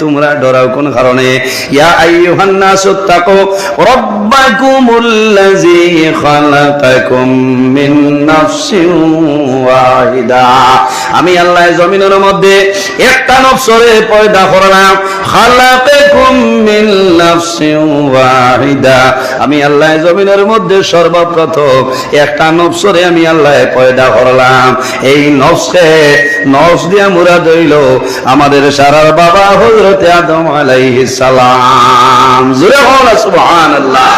তোমরা ডরাও কোন কারণে। ইয়া আইয়ুহান নাসু তাকু খালাকাকুম মিন নাফসিন ওয়াহিদা। আমি আল্লাহ জমিনের মধ্যে একটা নফসরে পয়দা করলাম, খালাকাকুম মিন নাফসিন ওয়াহিদা। আমি আল্লাহ জমিনের মধ্যে সর্বপ্রথম একটা নফসরে আমি আল্লাহ পয়দা করলাম। এই নফসে নফস দিয়া মুরাদ হইল আমাদের সারার বাবা হজরতে আদম আলাইহিস সালাম। জুড়ে বল, সুবহানাল্লাহ।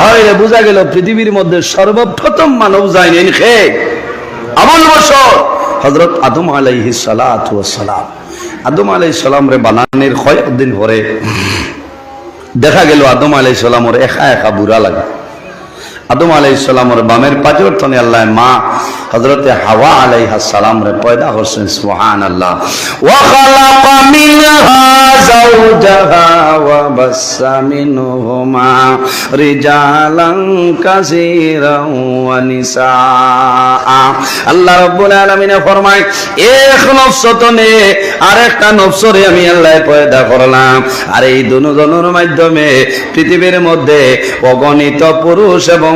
হয় বোঝা গেল পৃথিবীর মধ্যে সর্বপ্রথম মানব যায়নি খে? আমল বছর। হজরত আদম আলাইহিস সালাতু সালাম আদম আলাইহিস সালাম রে বানানোর কয়েকদিন পরে দেখা গেল আদম আলাইহিস সালামর একা একা বুড়া লাগে। আদম আলাইহিস সালামর বামের পাজর আল্লাহ মা হযরতে হাওয়া আলাইহিস সালাম রে পয়দা রিজালান কাসীরান আল্লাহ আমি আল্লাহ পয়দা করলাম। আর এই দুজনের মাধ্যমে পৃথিবীর মধ্যে অগণিত পুরুষ এবং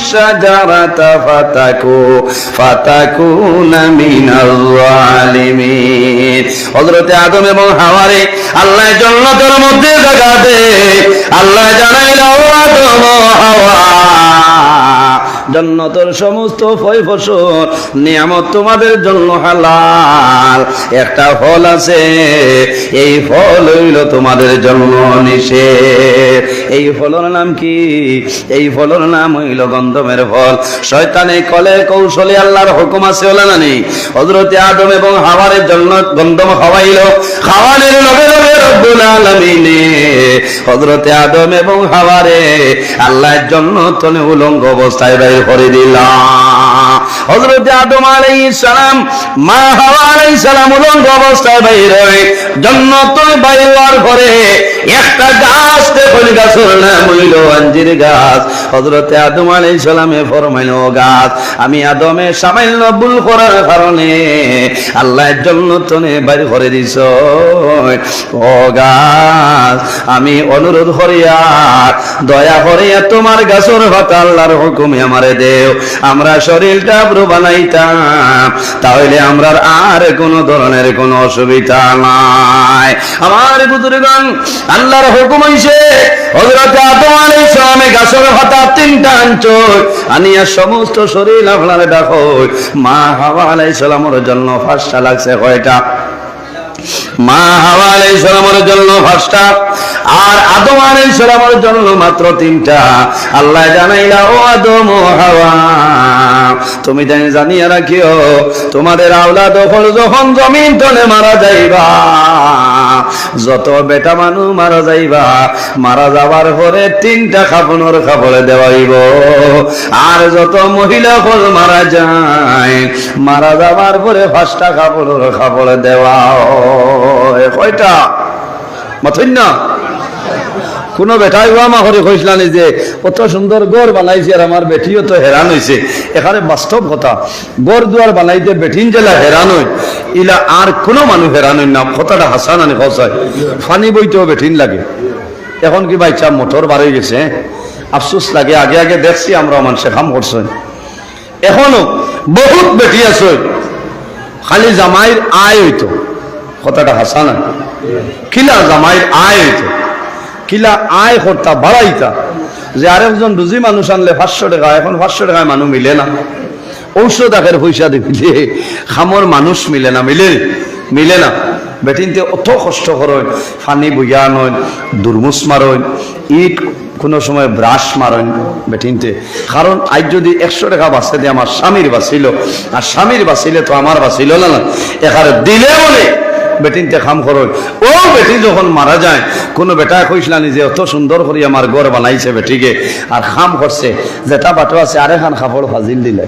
শাজারাতা ফাতাকু ফাতাকুনা মিনাল জালিমিন হযরত আদম এবং হাওয়ারে আল্লাহ জান্নাতের মধ্যে জায়গা দে আল্লাহ জানাইলো আদম হাওয়া জন্নতর সমস্ত ফয় ফসল নিয়ামত তোমাদের জন্য হালাল। একটা ফল আছে, এই ফল হইল তোমাদের জন্য নিষেধ। এই ফলের নাম কি? এই ফলের নাম হইল গন্ধমের ফল। শয়তানে কলে কৌশলে আল্লাহর হুকুম আছে হলে না নেই? হজরতে আদম এবং হাওয়ারের জন্য গন্ধম খাওয়াইল। খাওয়ানোর লগে লগে রব্বুল আলামিনে হজরতে আদম এবং হাওয়ারে আল্লাহর জন্য তনে উলঙ্গ অবস্থায় বাইর করে দিলাম। মা হাওয়া সালাম উলঙ্গ অবস্থায় বাইর জন্ম জন্নত বাইর একটা গাছ দেখল গাছের নাম হইল আঞ্জির গাছ। হজরতে আদম আলাইহিস সালামে ফরমাইল, "ও গাছ, আমি আদমে সামান্য ভুল করার কারণে আল্লাহর জন্য তনে বাইর করে দিছ ও গাছ, আমি অনুরোধ করিয়া, দয়া করিয়া তোমার গাছর ভাতা আল্লাহর হুকুমে আমারে দেও। আমরা শরীরটা পুরো বানাইতাম, তাহলে আমরা আর কোনো ধরনের কোনো অসুবিধা নাই। আমার বুজুর্গণ আল্লাহর হুকুম হইছে, হযরত আদম আলাইহিস সালামে গাছর ভাতা তিনটা আঞ্চল আনিয়া সমস্ত শরীর আপনারে দেখো, মা হাওয়া আলাইহিস সালামের জন্য ফাঁসটা লাগছে কয়টা? মা হাওয়া আলাইহিস সালামের জন্য পাঁচটা, আর আদম আলাইহিস সালামের জন্য মাত্র তিনটা। আল্লাহ জানাইলা, ও আদম হাওয়া, তুমি জানি, জানিয়া রাখিও, তোমাদের আওলা দখল যখন জমিন তলে মারা যাইবা। যত বেটা মানুষ মারা যাইবা, মারা যাবার পরে তিনটা খাপনের খাপড়ে দেওয়াইব। আর যত মহিলা হল মারা যায়, মারা যাবার পরে পাঁচটা খাপড়ের খাপড়ে দেওয়া। কয়টা? মাথুন না? কোন বেটাই মা করে কইসলাম যে কত সুন্দর গড় বানাইছে আর আমার বেটিও তো হেরান হয়েছে এখানে বাস্তব কথা, গড় দুয়ার বানাইতে বেটিন জেলা হেরান হই ইলা আর কোনো মানুষ হেরান হই না। কথাটা হাসান আনি খসায় ফানি বইতেও বেঠিন লাগে। এখন কি বাইচা মোটর বাড়ি গেছে। আফসোস লাগে। আগে আগে দেখছি আমরা মানুষে কাম করছে। এখনও বহুত বেটি আছে। খালি জামাইর আয় হইতো কথাটা হাসানা কিলা জামাইর আয় হইতো কিলা আয় করতা বাড়াইতা। যে আরেকজন রুজি মানুষ আনলে পাঁচশো টাকা, এখন পাঁচশো টাকায় মানুষ মিলে না। ঔষধ আখের পয়সা দিলে খামর মানুষ মিলে না, মিলে মিলে না। বেটিনতে অত কষ্ট করেন ফানি বুঝা নয় দুর্মুস মারন ইট কোনো সময় ব্রাশ মারেন বেটিনতে। কারণ আজ যদি একশো টাকা বাঁচতে দিয়ে আমার স্বামীর বাঁচিল আর স্বামীর বাঁচিলে তো আমার বাঁচিল না না। এখানে দিলে বলে বেটিনতে খাম করো ও বেটি যখন মারা যায় কোনো বেটা কইসলানি যে অত সুন্দর করে আমার ঘর বানাইছে বেটিকে। আর খাম করছে যেটা বাটো আছে আরেখান খাপড় ফাজিল দিলে।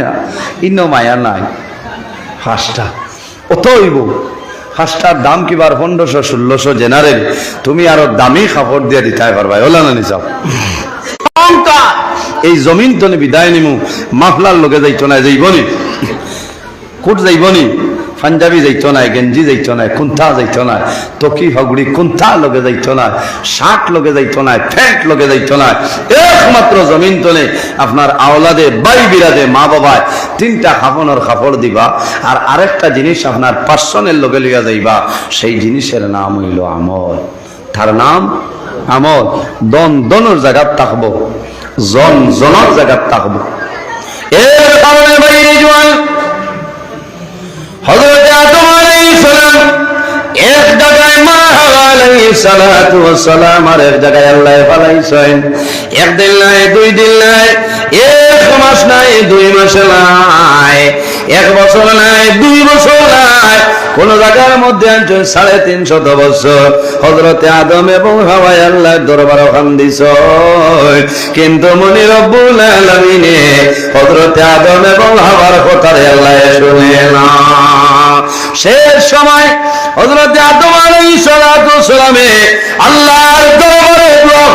না ইন্ন মায়া নাই। ফাঁসটা অত হইব। ফার্স্টার দাম কিবার পনেরোশো ষোলোশো জেনারেল তুমি আরও দামি কাপড় দিয়ে দিতে পারবা ওলা না নিচাও এই জমিন তনে বিদায় নিমু। মাফলার লোকে যাইতো না যাইবনি? কোট যাইবনি? পাঞ্জাবি যাইতো না গেঞ্জি যাইতো না কুন্থা যাইতো না তকি হগুড়ি কুন্থা লগে যাইতো না শার্ট লগে যাইতো না প্যান্ট লগে যাইতো না একমাত্র জমিন তলে আপনার আওলাদে, বাই বিরাদে মা বাবায় তিনটা খাপনের কাপড় দিবা, আর আরেকটা জিনিস আপনার পার্সনের লগে লিয়া যাইবা, সেই জিনিসের নাম হইল আমল। তার নাম আমল। দন, দনের জায়গাত থাকব, জন জনের জায়গাত থাকব এর কারণে বাইরে জোয়ান হযরত আদম আলাইহিস সালাম এক জায়গায় মা হাওয়া আলাইহিস এক নাই, দুই নাই, এক নাই, দুই এক বছর নাই, দুই কোন জায়গার মধ্যে আনছেন সাড়ে তিনশত বছর হজরতে আদম এবং হাওয়াই আল্লাহ দরবার ওখান দিছ কিন্তু মনি রব্বুল আলামিনে হজরতে আদম এবং হাওয়ার কথারে আল্লাহ শুনে না। শেষ সময় হজরতে আদম আলাইহিস সালাতু সালামে আল্লাহর দরবারে দোয়া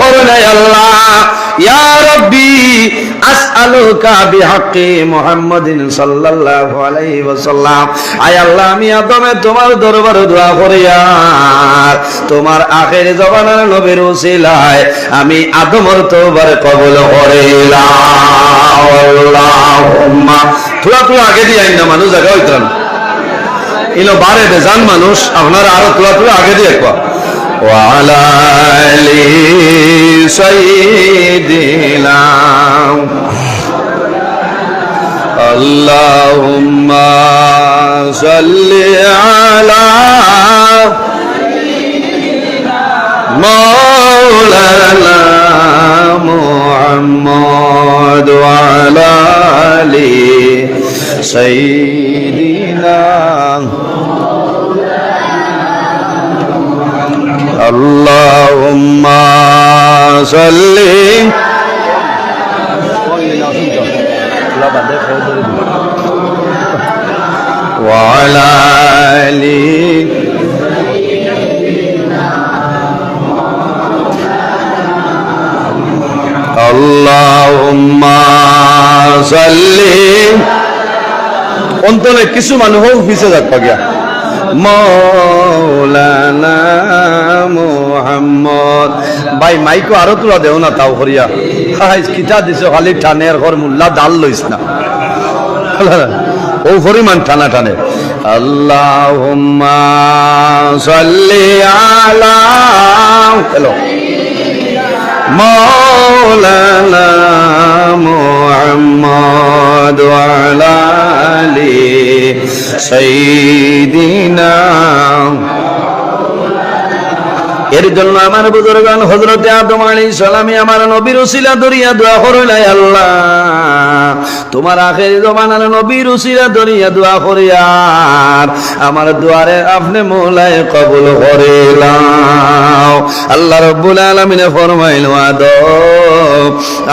আল্লাহ। ইয়া রব্বি, আসআলুকা বিহাক্কি মুহাম্মাদিন সাল্লাল্লাহু আলাইহি ওয়াসাল্লাম। আয় আল্লাহ, আমি আদমে তোমার দরবারে দোয়া করি, আর তোমার আখের জবানের নবীর উসিলায় আমি আদমর তোবার কবুল করিলাম আল্লাহুম্মা। থোড়া থোড়া আগে দিয়ে আইন না, মানুষ জায়গা হইতো না। ইনো বারে বেজান মানুষ আপনারা আরো তোলা তোলা আগে দিয়ে একবার وعلى آل سيدنا اللهم صل على مولانا محمد وعلى آل سيدنا اللهم صل وعلى آل اللهم صل অন্তলে কিছু মানুষ হিসে যাক পাগিয়া। মৌলানা মোহাম্মদ। ভাই, মাইকো আরও তোরা দেও না তাও হরিয়া। হাই, কিতা খালি আর ঘর মুল্লা ডাল লইস না। ও হ্যালো মৌলানা মোহাম্মদ আলা সাইদিনা। এর জন্য আমার বুজুরগণ হজরত আদম আলী সালামে আমার নবীর উসিলা দরিয়া দোয়া করিলাই আল্লাহ। তোমার আখের জমানার নবীর উসিলা দরিয়া দোয়া করিয়ার। আমার দুয়ারে আপনি মোলায় কবুল করিলাম। আল্লাহ রব্বুল আলমিনে ফরমাইল, আদম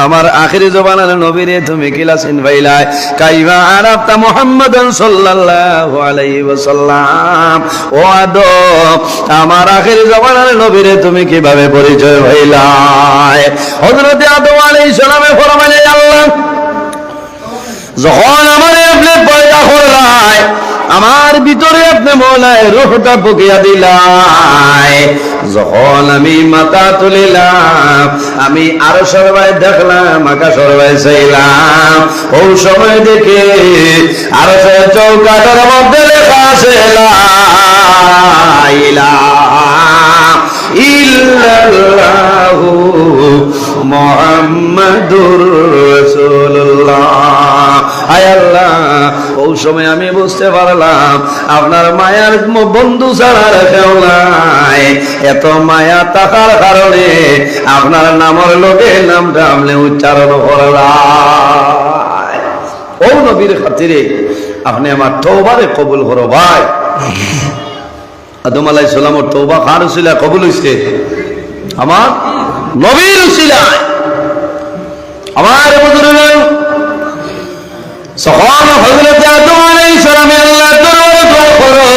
আমার আখেরি জবানার নবীরে তুমি কিলাসিন ভাইলাই কাইবা আরাফতা মুহাম্মাদান সাল্লাল্লাহু আলাইহি ওয়াসাল্লাম। ও আদম আমার আখেরি জবানার নবীরে তুমি কীভাবে পরিচয় হইলাই? হযরত আদম আলাইহিস সালামে ফরমাইলেন আল্লাহ, যখন আমার আপনি পয়দা করলাই, আমার ভিতরে আপনি মৌলায় রোহটা পকিয়া দিলাই। যখন আমি মাথা তুলিলাম, আমি আরও সবাই দেখলাম আকা সবাই চাইলাম। ও সময় দেখে আরও চৌকাটার মধ্যে লেখা আছে ইলাহা ইল্লাল্লাহু মুহাম্মাদুর রাসূলুল্লাহ। আয় আল্লাহ, ওই সময় আমি বুঝতে পারলাম, আপনার মায়ার বন্ধু ছাড়া কেউ নাই। এত মায়া থাকার কারণে আপনার নামের লোকে নামটা আপনি উচ্চারণ করলাম। ও নবীর খাতিরে, আপনি আমার তৌবারে কবুল করো ভাই। আদম আলাই সালামর তৌবা উসিলা কবুল হইছে? আমার? নবীর উসিলায়। আমার বুজুর্গ যখন হযরত আদম আলাইহিস সালামে আল্লাহ দরবারে দোয়া করে,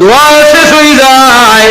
দোয়া শেষ হয়ে যায়।